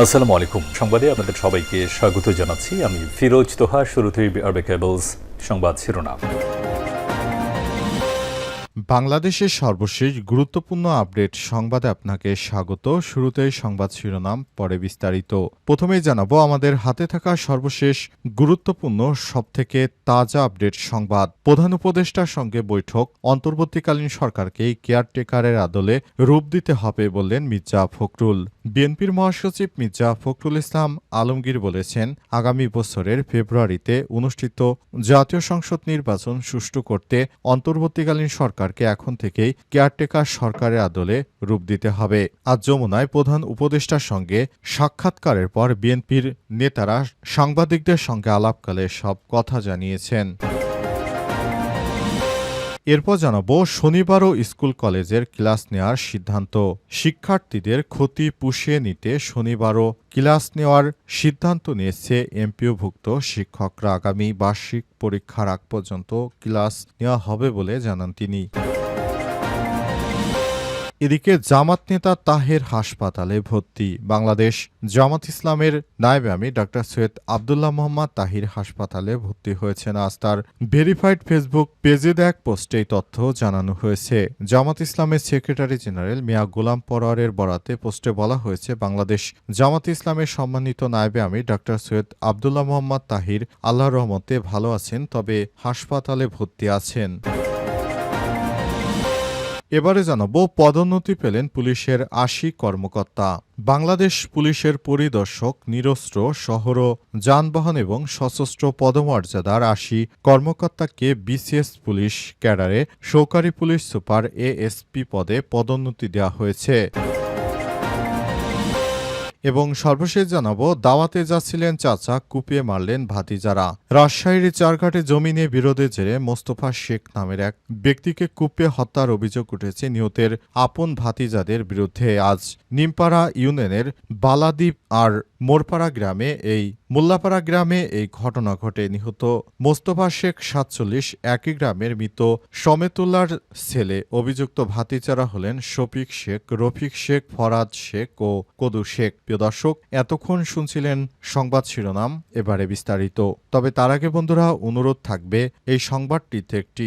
আসসালামু আলাইকুম। সংবাদে আপনাদের সবাইকে স্বাগত জানাচ্ছি। আমি ফিরোজ তোহা, শুরুতেই আরবে কেবলস সংবাদ শিরোনাম। বাংলাদেশের সর্বশেষ গুরুত্বপূর্ণ আপডেট সংবাদে আপনাকে স্বাগত। শুরুতেই সংবাদ শিরোনাম, পরে বিস্তারিত। প্রথমেই জানাব, আমাদের হাতে থাকা সর্বশেষ গুরুত্বপূর্ণ, সবথেকে তাজা আপডেট সংবাদ। প্রধান উপদেষ্টার সঙ্গে বৈঠক। অন্তর্বর্তীকালীন সরকারকে কেয়ারটেকারের আদলে রূপ দিতে হবে বললেন মির্জা ফখরুল। বিএনপির মহাসচিব মির্জা ফখরুল ইসলাম আলমগীর বলেছেন, আগামী বছরের ফেব্রুয়ারিতে অনুষ্ঠিত জাতীয় সংসদ নির্বাচন সুষ্ঠু করতে অন্তর্বর্তীকালীন সরকারকে এখন থেকেই কেয়ারটেকার সরকারের আদলে রূপ দিতে হবে। আজ যমুনায় প্রধান উপদেষ্টার সঙ্গে সাক্ষাৎকারের পর বিএনপির নেতারা সাংবাদিকদের সঙ্গে আলাপকালে সব কথা জানিয়েছেন। এরপর জানাব, শনিবারও স্কুল কলেজের ক্লাস নেওয়ার সিদ্ধান্ত। শিক্ষার্থীদের ক্ষতি পুষিয়ে নিতে শনিবারও ক্লাস নেওয়ার সিদ্ধান্ত নিয়েছে এমপিওভুক্ত শিক্ষকরা। আগামী বার্ষিক পরীক্ষার আগ পর্যন্ত ক্লাস নেওয়া হবে বলে জানান তিনি। এদিকে জামাত নেতা তাহের হাসপাতালে ভর্তি। বাংলাদেশ জামাত ইসলামের নায়েবে আমি ডাক্তার সৈয়দ আবদুল্লাহ মোহাম্মদ তাহির হাসপাতালে ভর্তি হয়েছেন আজ তার ভেরিফাইড ফেসবুক পেজে এক পোস্টে তথ্য জানানো হয়েছে। জামাত ইসলামের সেক্রেটারি জেনারেল মিয়া গোলাম পরোয়ারের বরাতে পোস্টে বলা হয়েছে, বাংলাদেশ জামাত ইসলামের সম্মানিত নায়েবে আমি ডাক্তার সৈয়দ আবদুল্লাহ মোহাম্মদ তাহির আল্লাহ রহমতে ভালো আছেন, তবে হাসপাতালে ভর্তি আছেন। এবারে জানাব পদোন্নতি পেলেন পুলিশের আশি কর্মকর্তা। বাংলাদেশ পুলিশের পরিদর্শক নিরস্ত্র শহর যানবাহন এবং সশস্ত্র পদমর্যাদার আশি কর্মকর্তাকে বিসিএস পুলিশ ক্যাডারে সহকারী পুলিশ সুপার এএসপি পদে পদোন্নতি দেওয়া হয়েছে। এবং সর্বশেষ জানাব, দাওয়াতে যাচ্ছিলেন চাচা, কুপিয়ে মারলেন ভাতিজারা। রাজশাহীর চারঘাটে জমি নিয়ে বিরোধের জেরে মোস্তফা শেখ নামের এক ব্যক্তিকে কুপিয়ে হত্যার অভিযোগ উঠেছে নিহতের আপন ভাতিজাদের বিরুদ্ধে। আজ নিমপাড়া ইউনিয়নের বালাদ্বীপ আর মোরপাড়া গ্রামে এই মোল্লাপাড়া গ্রামে এই ঘটনা ঘটে নিহত মোস্তফা শেখ সাতচল্লিশ একই গ্রামের মৃত সমেতুল্লার ছেলে। অভিযুক্ত ভাতিচারা হলেন শফিক শেখ, রফিক শেখ, ফরাদ শেখ ও কদু শেখ। প্রিয় দর্শক, এতক্ষণ শুনছিলেন সংবাদ শিরোনাম, এবারে বিস্তারিত। তবে তার আগে বন্ধুরা, অনুরোধ থাকবে, এই সংবাদটিতে একটি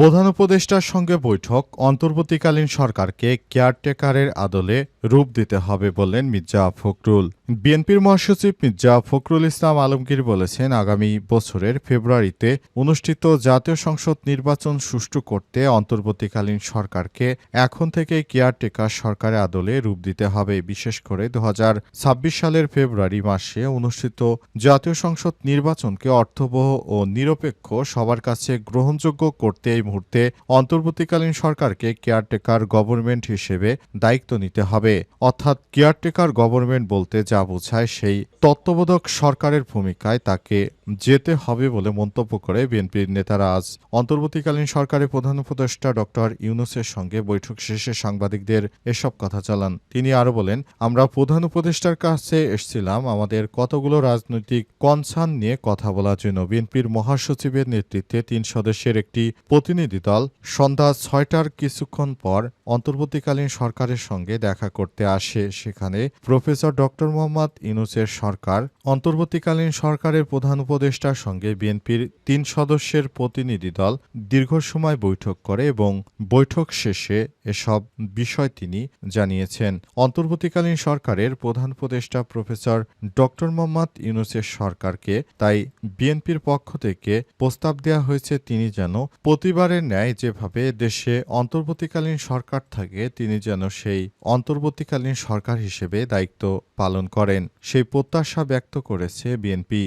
প্রধান উপদেষ্টার সঙ্গে বৈঠক অন্তর্বর্তীকালীন সরকারকে কেয়ারটেকারের আদলে রূপ দিতে হবে বললেন মির্জা ফখরুল। বিএনপির মহাসচিব মির্জা ফখরুল ইসলাম আলমগীর বলেছেন, আগামী বছরের ফেব্রুয়ারিতে অনুষ্ঠিত জাতীয় সংসদ নির্বাচন সুষ্ঠু করতে অন্তর্বর্তীকালীন সরকারকে এখন থেকে কেয়ারটেকার সরকারের আদলে রূপ দিতে হবে। বিশেষ করে দু হাজার ছাব্বিশ সালের ফেব্রুয়ারি মাসে অনুষ্ঠিত জাতীয় সংসদ নির্বাচনকে অর্থবহ ও নিরপেক্ষ সবার কাছে গ্রহণযোগ্য করতে এই মুহূর্তে অন্তর্বর্তীকালীন সরকারকে কেয়ারটেকার গভর্নমেন্ট হিসেবে দায়িত্ব নিতে হবে। অর্থাৎ কেয়ারটেকার গভর্নমেন্ট বলতে যা বোঝায় সেই তত্ত্বাবধায়ক সরকারের ভূমিকায় তাকে যেতে হবে বলে মন্তব্য করে বিএনপির নেতারা আজ। অন্তর্বর্তীকালীন সরকারের প্রধান উপদেষ্টা ডক্টর ইউনুসের সঙ্গে বৈঠক শেষে সাংবাদিকদের এসব কথা চালান তিনি আরও বলেন, আমরা প্রধান উপদেষ্টার কাছে এসেছিলাম। আমাদের কতগুলো রাজনৈতিক কনসার্ন নিয়ে কথা বলার জন্য বিএনপির মহাসচিবের নেতৃত্বে তিন সদস্যের একটি প্রতিনিধি দল সন্ধ্যা ছয়টার কিছুক্ষণ পর অন্তর্বর্তীকালীন সরকারের সঙ্গে দেখা করতে আসে। সেখানে প্রফেসর ডক্টর মোহাম্মদ ইনুসের সরকার, অন্তর্বর্তীকালীন সরকারের প্রধান উপদেষ্টার সঙ্গে বিএনপির তিন সদস্যের প্রতিনিধি দল দীর্ঘ সময় বৈঠক করে এবং বৈঠক শেষে এসব বিষয় তিনি জানিয়েছেন। অন্তর্বর্তীকালীন সরকারের প্রধান উপদেষ্টা প্রফেসর ডক্টর মোহাম্মদ ইউনুসের সরকারকে তাই বিএনপির পক্ষ থেকে প্রস্তাব দেওয়া হয়েছে। তিনি যেন প্রতিবারের ন্যায় যেভাবে দেশে অন্তর্বর্তীকালীন সরকার থাকে, তিনি যেন সেই অন্তর্বর্তীকালীন সরকার হিসেবে দায়িত্ব পালন করেন। সেই প্রত্যাশা ব্যক্ত করেছে বিএনপি।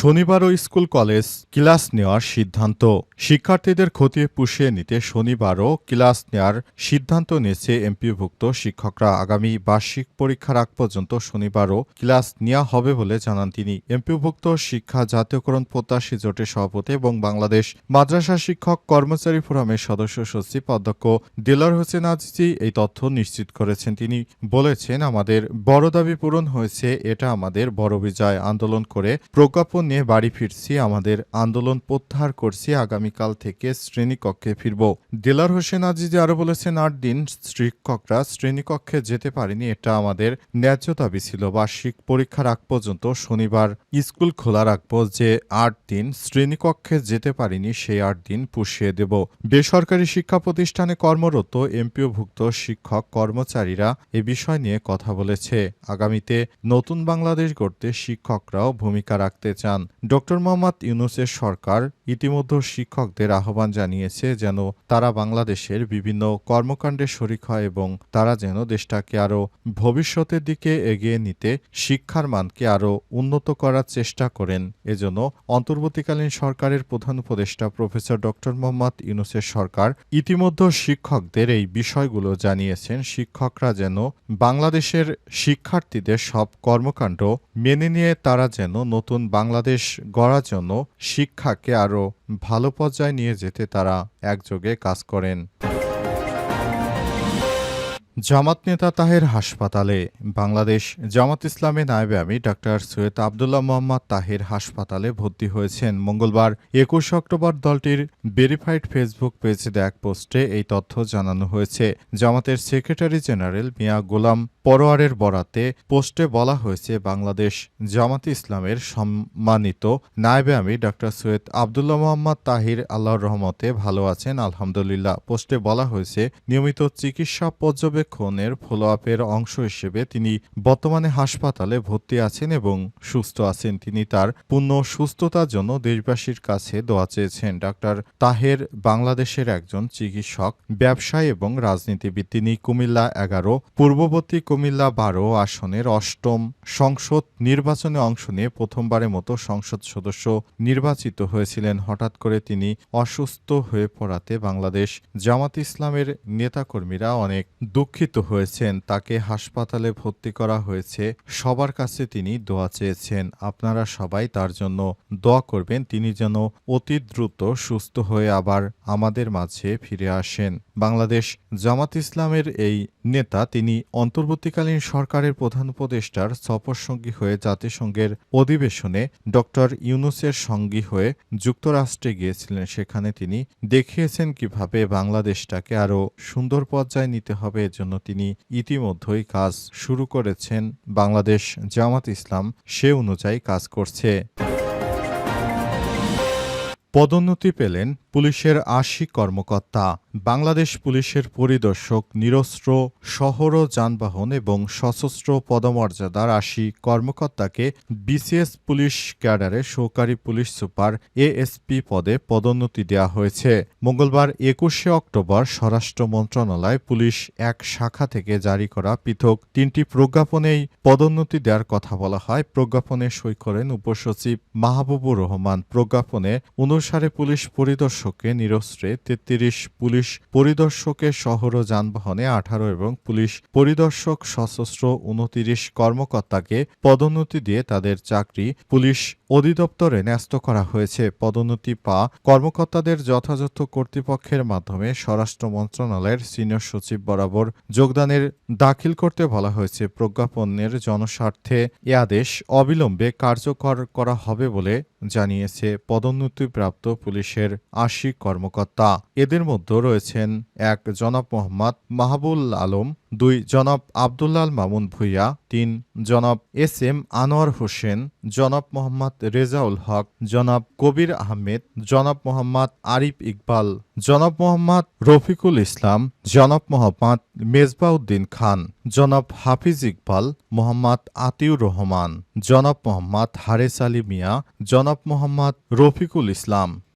শনিবারও স্কুল কলেজ ক্লাস নেওয়ার সিদ্ধান্ত। শিক্ষার্থীদের ক্ষতি পুষিয়ে নিতে শনিবারও ক্লাস নেওয়ার সিদ্ধান্ত নিয়েছে এমপিভুক্ত শিক্ষকরা। আগামী বার্ষিক পরীক্ষার আগ পর্যন্ত শনিবারও ক্লাস নেওয়া হবে বলে জানান তিনি। এমপিভুক্ত শিক্ষা জাতীয়করণ প্রত্যাশী জোটের সভাপতি এবং বাংলাদেশ মাদ্রাসা শিক্ষক কর্মচারী ফোরামের সদস্য সচিব অধ্যক্ষ দিলার হোসেন আজিজি এই তথ্য নিশ্চিত করেছেন। তিনি বলেছেন, আমাদের বড় দাবি পূরণ হয়েছে, এটা আমাদের বড় বিজয়। আন্দোলন করে প্রজ্ঞাপন নিয়ে বাড়ি ফিরছি, আমাদের আন্দোলন প্রত্যাহার করছি, আগামীকাল থেকে শ্রেণীকক্ষে ফিরব। দিলার হোসেন আজিজি আরও বলেছেন, আট দিন শিক্ষকরা শ্রেণীকক্ষে যেতে পারেনি, এটা আমাদের ন্যায্য দাবি ছিল। বার্ষিক পরীক্ষার আগ পর্যন্ত শনিবার স্কুল খোলা রাখব যে আট দিন শ্রেণীকক্ষে যেতে পারিনি, সেই আট দিন পুষিয়ে দেব। বেসরকারি শিক্ষা প্রতিষ্ঠানে কর্মরত এমপিওভুক্ত শিক্ষক, কর্মচারীরা এ বিষয় নিয়ে কথা বলেছে। আগামীতে নতুন বাংলাদেশ গড়তে শিক্ষকরাও ভূমিকা রাখতে চান। ডক্টর মোহাম্মদ ইউনুসের সরকার ইতিমধ্যে শিক্ষকদের আহ্বান জানিয়েছে যেন তারা বাংলাদেশের বিভিন্ন কর্মকাণ্ডে শরিক হয় এবং তারা যেন দেশটাকে আরও ভবিষ্যতের দিকে এগিয়ে নিতে শিক্ষার মানকে আরও উন্নত করার চেষ্টা করেন। এজন্য অন্তর্বর্তীকালীন সরকারের প্রধান উপদেষ্টা প্রফেসর ডক্টর মোহাম্মদ ইউনুসের সরকার ইতিমধ্যে শিক্ষকদের এই বিষয়গুলো জানিয়েছেন। শিক্ষকরা যেন বাংলাদেশের শিক্ষার্থীদের সব কর্মকাণ্ড মেনে নিয়ে তারা যেন নতুন বাংলাদেশ গড়ার জন্য শিক্ষাকে আরও ভালো পর্যায়ে নিয়ে যেতে তারা একযোগে কাজ করেন। জামাত নেতা তাহের হাসপাতালে। বাংলাদেশ জামাত ইসলামে নায়েবে আমি ডাক্তার সৈয়দ আবদুল্লাহ মোহাম্মদ তাহের হাসপাতালে ভর্তি হয়েছেন। মঙ্গলবার একুশ অক্টোবর দলটির ভেরিফাইড ফেসবুক পেজে এক পোস্টে এই তথ্য জানানো হয়েছে। জামাতের সেক্রেটারি জেনারেল মিয়া গোলাম পরোয়ারের বরাতে পোস্টে বলা হয়েছে, বাংলাদেশ জামাত ইসলামের সম্মানিত নায়েবে আমি ডাক্তার সৈয়দ আবদুল্লাহ মোহাম্মদ তাহির আল্লাহর রহমতে ভালো আছেন, আলহামদুলিল্লাহ। পোস্টে বলা হয়েছে, নিয়মিত চিকিৎসা পর্যবেক্ষণের ফলো আপের অংশ হিসেবে তিনি বর্তমানে হাসপাতালে ভর্তি আছেন এবং সুস্থ আছেন। তিনি তার পূর্ণ সুস্থতার জন্য দেশবাসীর কাছে দোয়া চেয়েছেন। ডাক্তার তাহের বাংলাদেশের একজন চিকিৎসক, ব্যবসায়ী এবং রাজনীতিবিদ। তিনি কুমিল্লা এগারো, পূর্ববর্তী কুমিল্লা বারো আসনের অষ্টম সংসদ নির্বাচনে অংশ নিয়ে প্রথমবারের মতো সংসদ সদস্য নির্বাচিত হয়েছিলেন। হঠাৎ করে তিনি অসুস্থ হয়ে পড়াতে বাংলাদেশ জামাত ইসলামের নেতাকর্মীরা অনেক দুঃখিত হয়েছেন, তাকে হাসপাতালে ভর্তি করা হয়েছে। সবার কাছে তিনি দোয়া চেয়েছেন, আপনারা সবাই তার জন্য দোয়া করবেন, তিনি যেন অতি দ্রুত সুস্থ হয়ে আবার আমাদের মাঝে ফিরে আসেন। বাংলাদেশ জামাত ইসলামের এই নেতা, তিনি অন্তর্বর্তীকালীন সরকারের প্রধান উপদেষ্টার সফরসঙ্গী হয়ে জাতিসংঘের অধিবেশনে ডক্টর ইউনুসের সঙ্গী হয়ে যুক্তরাষ্ট্রে গিয়েছিলেন। সেখানে তিনি দেখিয়েছেন কীভাবে বাংলাদেশটাকে আরও সুন্দর পর্যায়ে নিতে হবে, এজন্য তিনি ইতিমধ্যেই কাজ শুরু করেছেন। বাংলাদেশ জামাত ইসলাম সে অনুযায়ী কাজ করছে। পদোন্নতি পেলেন পুলিশের আশি কর্মকর্তা, বাংলাদেশ পুলিশের পরিদর্শক নিরস্ত্র শহর ও যানবাহন এবং সশস্ত্র পদমর্যাদার আশি কর্মকর্তাকে বিসিএস পুলিশ ক্যাডারে সহকারী পুলিশ সুপার এএসপি পদে পদোন্নতি দেওয়া হয়েছে। মঙ্গলবার একুশে অক্টোবর স্বরাষ্ট্র মন্ত্রণালয় পুলিশ এক শাখা থেকে জারি করা পৃথক তিনটি প্রজ্ঞাপনেই পদোন্নতি দেওয়ার কথা বলা হয়। প্রজ্ঞাপনে সই করেন উপসচিব মাহবুবুর রহমান। প্রজ্ঞাপনে অনুসারে পুলিশ পরিদর্শককে নিরস্ত্রে তেত্রিশ পুলিশ পরিদর্শকের শহর ও যানবাহনে আঠারো এবং পুলিশ পরিদর্শক সশস্ত্র উনতিরিশ কর্মকর্তাকে পদোন্নতি দিয়ে তাদের চাকরি পুলিশ অধিদপ্তরে ন্যস্ত করা হয়েছে পদোন্নতি পা কর্মকর্তাদের যথাযথ কর্তৃপক্ষের মাধ্যমে স্বরাষ্ট্র মন্ত্রণালয়ের সিনিয়র সচিব বরাবর যোগদানের দাখিল করতে বলা হয়েছে। প্রজ্ঞাপনের জনস্বার্থে এ আদেশ অবিলম্বে কার্যকর করা হবে বলে জানিয়েছে পদোন্নতিপ্রাপ্ত পুলিশের আশি কর্মকর্তা। এদের মধ্যে রয়েছেন এক জনাব মোহাম্মদ মাহবুল আলম দুই জনাব আবদুল্লাল মামুন ভুইয়া, তিন জনাব এস এম আনোয়ার হোসেন, জনাব মোহাম্মদ রেজাউল হক, জনাব কবির আহমেদ, জনাব মোহাম্মদ আরিফ ইকবাল, জনাব মোহাম্মদ রফিকুল ইসলাম, জনাব মোহাম্মদ মেজবাউদ্দিন খান, জনাব হাফিজ ইকবাল, মোহাম্মদ আতিউর রহমান, জনাব মোহাম্মদ হারেস আলী মিয়া, জনাব মোহাম্মদ রফিকুল ইসলাম।